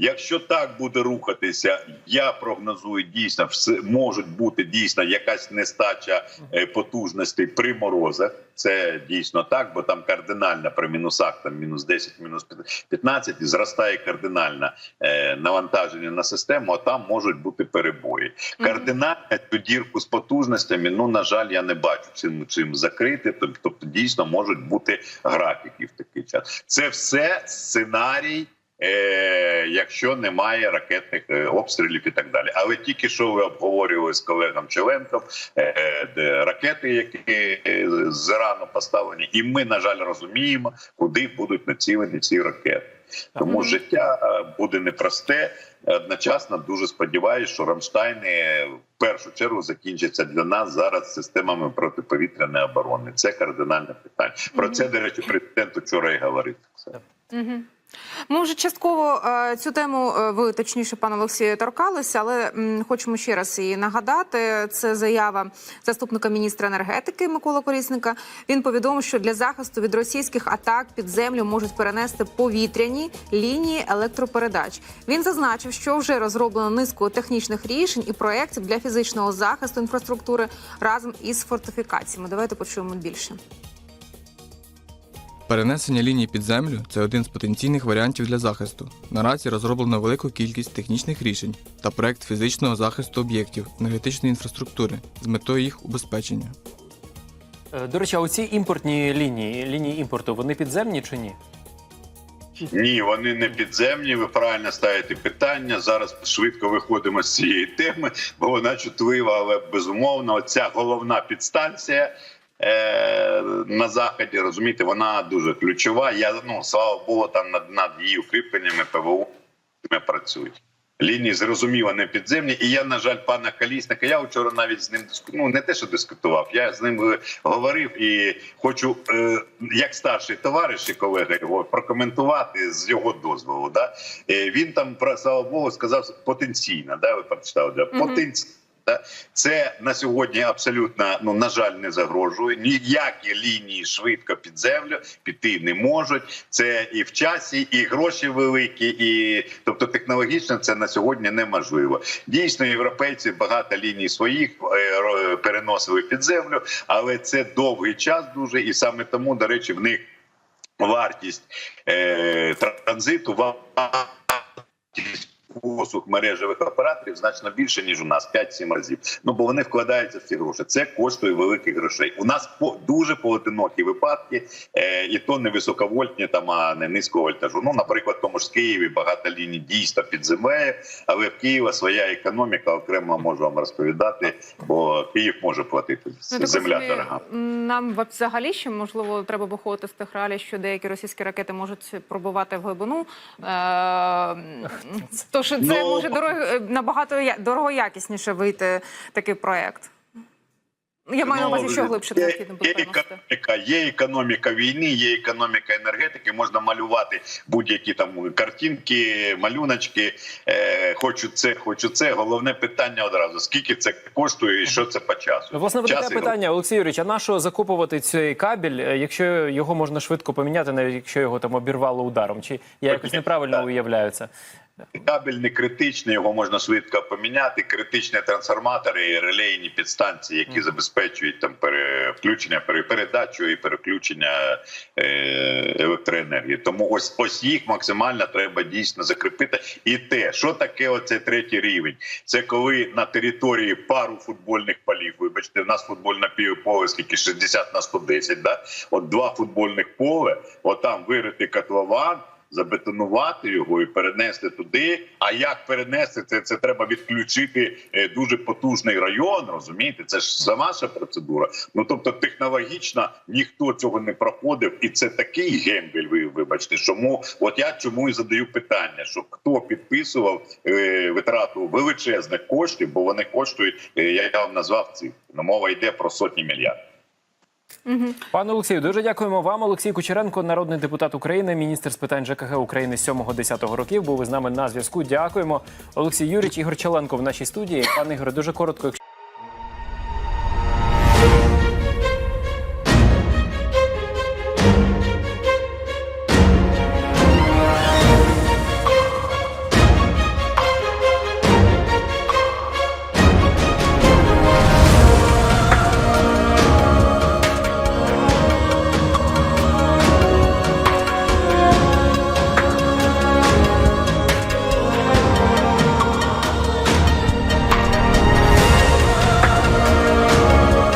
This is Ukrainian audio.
Якщо так буде рухатися, я прогнозую дійсно, все можуть бути дійсно якась нестача е, потужностей при морозах. Це дійсно так, бо там кардинально при мінусах, там мінус 10, мінус 15, і зростає кардинально е, навантаження на систему. А там можуть бути перебої. Кардинально цю дірку з потужностями. Ну на жаль, я не бачу цим чим закрити. Тобто, дійсно можуть бути графіки в такий час. Це все сценарій. Е, якщо немає ракетних е, обстрілів і так далі, але тільки що ви обговорювали з колегом Челенком е, де ракети, які з Ірану поставлені, і ми на жаль розуміємо, куди будуть націлені ці ракети. Тому життя буде непросте. Одночасно дуже сподіваюся, що Рамштайни в першу чергу закінчаться для нас зараз системами протиповітряної оборони. Це кардинальне питання. Про це до речі, президент вчора і говорив. Мгм. Ми вже частково е, цю тему е, ви точніше, пане Олексію, торкалися, але хочемо ще раз її нагадати. Це заява заступника міністра енергетики Микола Корісника. Він повідомив, що для захисту від російських атак під землю можуть перенести повітряні лінії електропередач. Він зазначив, що вже розроблено низку технічних рішень і проєктів для фізичного захисту інфраструктури разом із фортифікаціями. Давайте почуємо більше. Перенесення ліній під землю це один з потенційних варіантів для захисту. Наразі розроблено велику кількість технічних рішень та проект фізичного захисту об'єктів енергетичної інфраструктури з метою їх убезпечення. Е, До речі, а оці імпортні лінії, лінії імпорту, вони підземні чи ні? Ні, вони не підземні. Ви правильно ставите питання. Зараз швидко виходимо з цієї теми, бо вона чутлива, але безумовно, ця головна підстанція. Е, на заході розумієте, вона дуже ключова. Я ну слава Богу, там над, над її укріпленнями ПВО працюють. Лінії зрозуміло не підземні, і я, на жаль, пана Калісника. Я вчора навіть з ним диску- ну, не те, що дискутував. Я з ним е, говорив і хочу, е, як старший товариш і колега його прокоментувати з його дозволу. Да? Е, він там про слава Богу сказав потенційно. Да, ви прочитали да? Мгм. потенційно. Це на сьогодні абсолютно ну на жаль не загрожує. Ніякі лінії швидко під землю піти не можуть. Це і в часі, і гроші великі, і тобто технологічно це на сьогодні неможливо. Дійсно, європейці багато ліній своїх е, переносили під землю, але це довгий час дуже, і саме тому, до речі, в них вартість е, транзиту вартість послуг мережевих операторів значно більше ніж у нас 5-7 разів. Ну бо вони вкладаються в ці гроші. Це коштує великих грошей. У нас по дуже поодинокі випадки, е, і то не високовольтні, там а не низького вольтажу. Ну, наприклад, в тому ж Києві багато ліній дійсно під землею, але в Києва своя економіка окремо можу вам розповідати, бо Київ може платити Ну, земля собі, дорога. Нам взагалі ще можливо треба виходити з тих реалій, що деякі російські ракети можуть пробувати в глибину. Е, Тож це Ну, може дорого, набагато я- дорогоякісніше вийти такий проект. Я маю на Ну, увазі, що глибше є- необхідно буде є економіка, є економіка війни, є економіка енергетики. Можна малювати будь-які там картинки, малюночки. Е, хочу це, хочу це. Головне питання одразу: скільки це коштує і що це по часу? Ну, Власне, Час таке питання, Олексій Юрійович, а на що закупувати цей кабель, е, якщо його можна швидко поміняти, навіть якщо його там обірвало ударом? Чи я якось неправильно Так. уявляю це? Кабель не критичний, його можна швидко поміняти. Критичні трансформатори і релейні підстанції, які забезпечують там пере- включення, пере- передачу і переключення е, електроенергії. Тому ось ось їх максимально треба дійсно закріпити. І те, що таке оцей третій рівень, це коли на території пару футбольних полів. Вибачте, в нас футбольне поле скільки 60 на 110, да? От два футбольних поле, отам вирити котлован забетонувати його і перенести туди. А як перенести це? Це треба відключити е, дуже потужний район. Розумієте, це ж сама ще процедура. Ну тобто, технологічно ніхто цього не проходив, і це такий гембель. Ви вибачте, чому от я чому і задаю питання: що хто підписував е, витрату величезних коштів, бо вони коштують. е, я вам назвав цифри. Ну, мова йде про сотні мільярдів. Пане Олексію, дуже дякуємо вам. Олексій Кучеренко, народний депутат України, міністр з питань ЖКГ України 7-10 років. Був із нами на зв'язку. Дякуємо. Олексій Юрійович Ігор Челенко в нашій студії. Пане Ігоре, дуже коротко, якщо